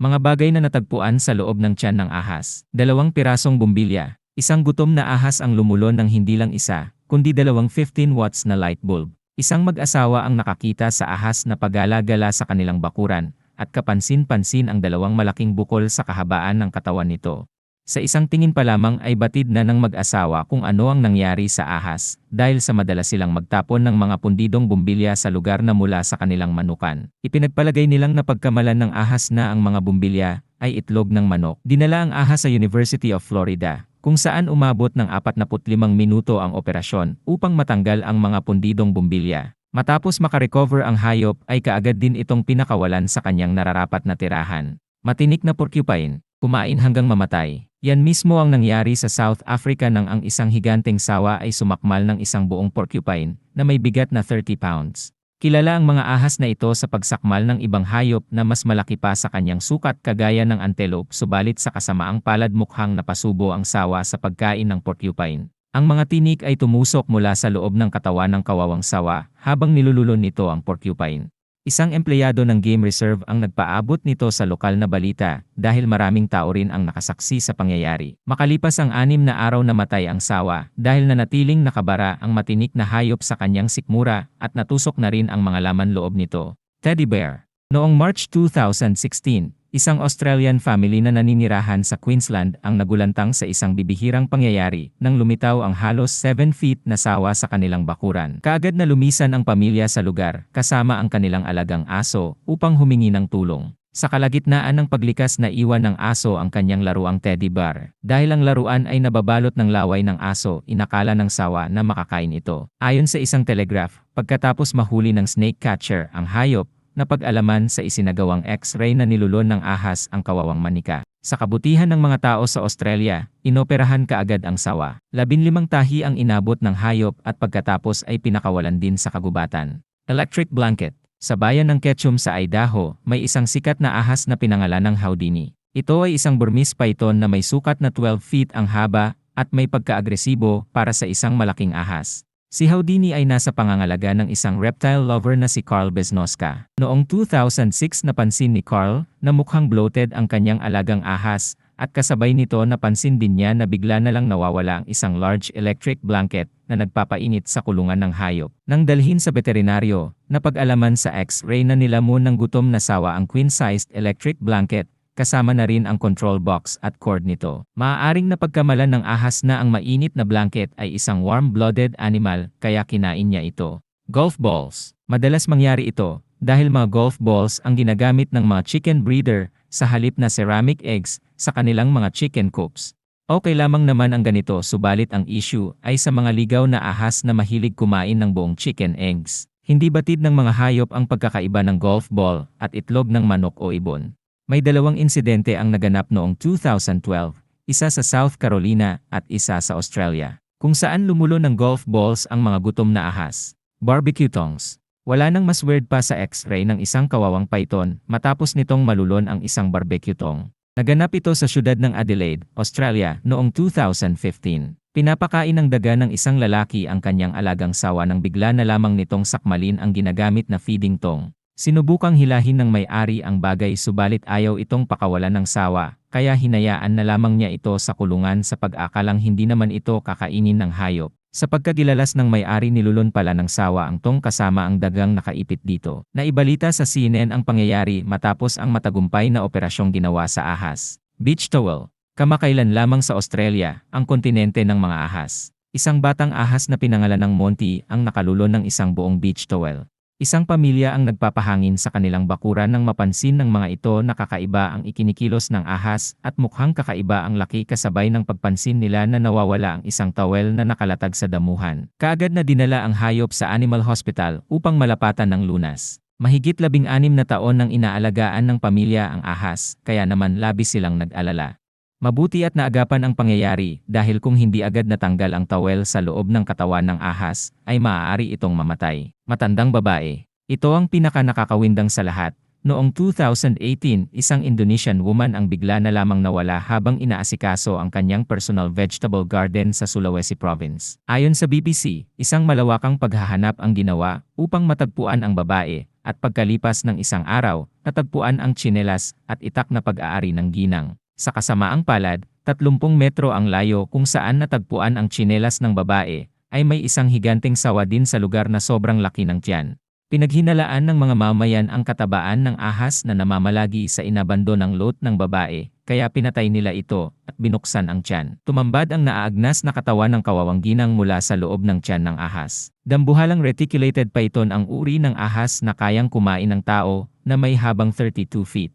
Mga bagay na natagpuan sa loob ng tiyan ng ahas. Dalawang pirasong bumbilya. Isang gutom na ahas ang lumulon ng hindi lang isa, kundi dalawang 15 watts na light bulb. Isang mag-asawa ang nakakita sa ahas na pagala-gala sa kanilang bakuran, at kapansin-pansin ang dalawang malaking bukol sa kahabaan ng katawan nito. Sa isang tingin pa lamang ay batid na ng mag-asawa kung ano ang nangyari sa ahas, dahil sa madalas silang magtapon ng mga pundidong bumbilya sa lugar na mula sa kanilang manukan. Ipinagpalagay nilang napagkamalan ng ahas na ang mga bumbilya ay itlog ng manok. Dinala ang ahas sa University of Florida, kung saan umabot ng 45 minuto ang operasyon upang matanggal ang mga pundidong bumbilya. Matapos makarecover ang hayop ay kaagad din itong pinakawalan sa kanyang nararapat na tirahan. Matinik na porcupine, kumain hanggang mamatay. Yan mismo ang nangyari sa South Africa nang ang isang higanteng sawa ay sumakmal ng isang buong porcupine na may bigat na 30 pounds. Kilala ang mga ahas na ito sa pagsakmal ng ibang hayop na mas malaki pa sa kanyang sukat kagaya ng antelope subalit sa kasamaang palad mukhang napasubo ang sawa sa pagkain ng porcupine. Ang mga tinik ay tumusok mula sa loob ng katawan ng kawawang sawa habang nilululon nito ang porcupine. Isang empleyado ng Game Reserve ang nagpaabot nito sa lokal na balita dahil maraming tao rin ang nakasaksi sa pangyayari. Makalipas ang anim na araw na matay ang sawa dahil nanatiling nakabara ang matinik na hayop sa kanyang sikmura at natusok na rin ang mga laman loob nito. Teddy Bear Noong March 2016, Isang Australian family na naninirahan sa Queensland ang nagulantang sa isang bibihirang pangyayari nang lumitaw ang halos 7 feet na sawa sa kanilang bakuran. Kaagad na lumisan ang pamilya sa lugar kasama ang kanilang alagang aso upang humingi ng tulong. Sa kalagitnaan ng paglikas na iwan ng aso ang kanyang laruang teddy bear. Dahil ang laruan ay nababalot ng laway ng aso, inakala ng sawa na makakain ito. Ayon sa isang telegraph, pagkatapos mahuli ng snake catcher ang hayop, na pag-alaman sa isinagawang x-ray na nilulon ng ahas ang kawawang manika. Sa kabutihan ng mga tao sa Australia, inoperahan kaagad ang sawa. Labinlimang tahi ang inabot ng hayop at pagkatapos ay pinakawalan din sa kagubatan. Electric Blanket Sa bayan ng Ketchum sa Idaho, may isang sikat na ahas na pinangalan ng Houdini. Ito ay isang Burmese python na may sukat na 12 feet ang haba at may pagka-agresibo para sa isang malaking ahas. Si Houdini ay nasa pangangalaga ng isang reptile lover na si Carl Besnoska. Noong 2006 napansin ni Carl na mukhang bloated ang kanyang alagang ahas at kasabay nito napansin din niya na bigla na lang nawawala ang isang large electric blanket na nagpapainit sa kulungan ng hayop. Nang dalhin sa veterinaryo, napag-alaman sa x-ray na nilamon ng gutom na sawa ang queen-sized electric blanket kasama na rin ang control box at cord nito. Maaaring napagkamalan ng ahas na ang mainit na blanket ay isang warm-blooded animal kaya kinain niya ito. Golf balls. Madalas mangyari ito dahil mga golf balls ang ginagamit ng mga chicken breeder sa halip na ceramic eggs sa kanilang mga chicken coops. Okay lamang naman ang ganito subalit ang issue ay sa mga ligaw na ahas na mahilig kumain ng buong chicken eggs. Hindi batid ng mga hayop ang pagkakaiba ng golf ball at itlog ng manok o ibon. May dalawang insidente ang naganap noong 2012, isa sa South Carolina at isa sa Australia, kung saan lumulo ng golf balls ang mga gutom na ahas. Barbecue tongs. Wala nang mas weird pa sa x-ray ng isang kawawang python matapos nitong malulon ang isang barbecue tong. Naganap ito sa syudad ng Adelaide, Australia, noong 2015. Pinapakain ng daga ng isang lalaki ang kanyang alagang sawa nang bigla na lamang nitong sakmalin ang ginagamit na feeding tong. Sinubukang hilahin ng may-ari ang bagay subalit ayaw itong pakawalan ng sawa, kaya hinayaan na lamang niya ito sa kulungan sa pag-akalang hindi naman ito kakainin ng hayop. Sa pagkagilalas ng may-ari nilulon pala ng sawa ang tong kasama ang dagang nakaipit dito. Naibalita sa CNN ang pangyayari matapos ang matagumpay na operasyong ginawa sa ahas. Beach towel. Kamakailan lamang sa Australia, ang kontinente ng mga ahas. Isang batang ahas na pinangalan ng Monty ang nakalulon ng isang buong beach towel. Isang pamilya ang nagpapahangin sa kanilang bakuran nang mapansin ng mga ito na kakaiba ang ikinikilos ng ahas at mukhang kakaiba ang laki kasabay ng pagpansin nila na nawawala ang isang towel na nakalatag sa damuhan. Kaagad na dinala ang hayop sa animal hospital upang malapatan ng lunas. Mahigit labing anim na taon nang inaalagaan ng pamilya ang ahas, kaya naman labis silang nag-alala. Mabuti at naagapan ang pangyayari dahil kung hindi agad natanggal ang towel sa loob ng katawan ng ahas, ay maaari itong mamatay. Matandang babae. Ito ang pinaka nakakawindang sa lahat. Noong 2018, isang Indonesian woman ang bigla na lamang nawala habang inaasikaso ang kanyang personal vegetable garden sa Sulawesi Province. Ayon sa BBC, isang malawakang paghahanap ang ginawa upang matagpuan ang babae at pagkalipas ng isang araw, natagpuan ang tsinelas at itak na pag-aari ng ginang. Sa kasamaang palad, 30 metro ang layo kung saan natagpuan ang tsinelas ng babae, ay may isang higanteng sawa din sa lugar na sobrang laki ng tiyan. Pinaghinalaan ng mga mamayan ang katabaan ng ahas na namamalagi sa inabando ng lot ng babae, kaya pinatay nila ito at binuksan ang tiyan. Tumambad ang naaagnas na katawan ng kawawang ginang mula sa loob ng tiyan ng ahas. Dambuhalang reticulated python ang uri ng ahas na kayang kumain ng tao na may habang 32 feet.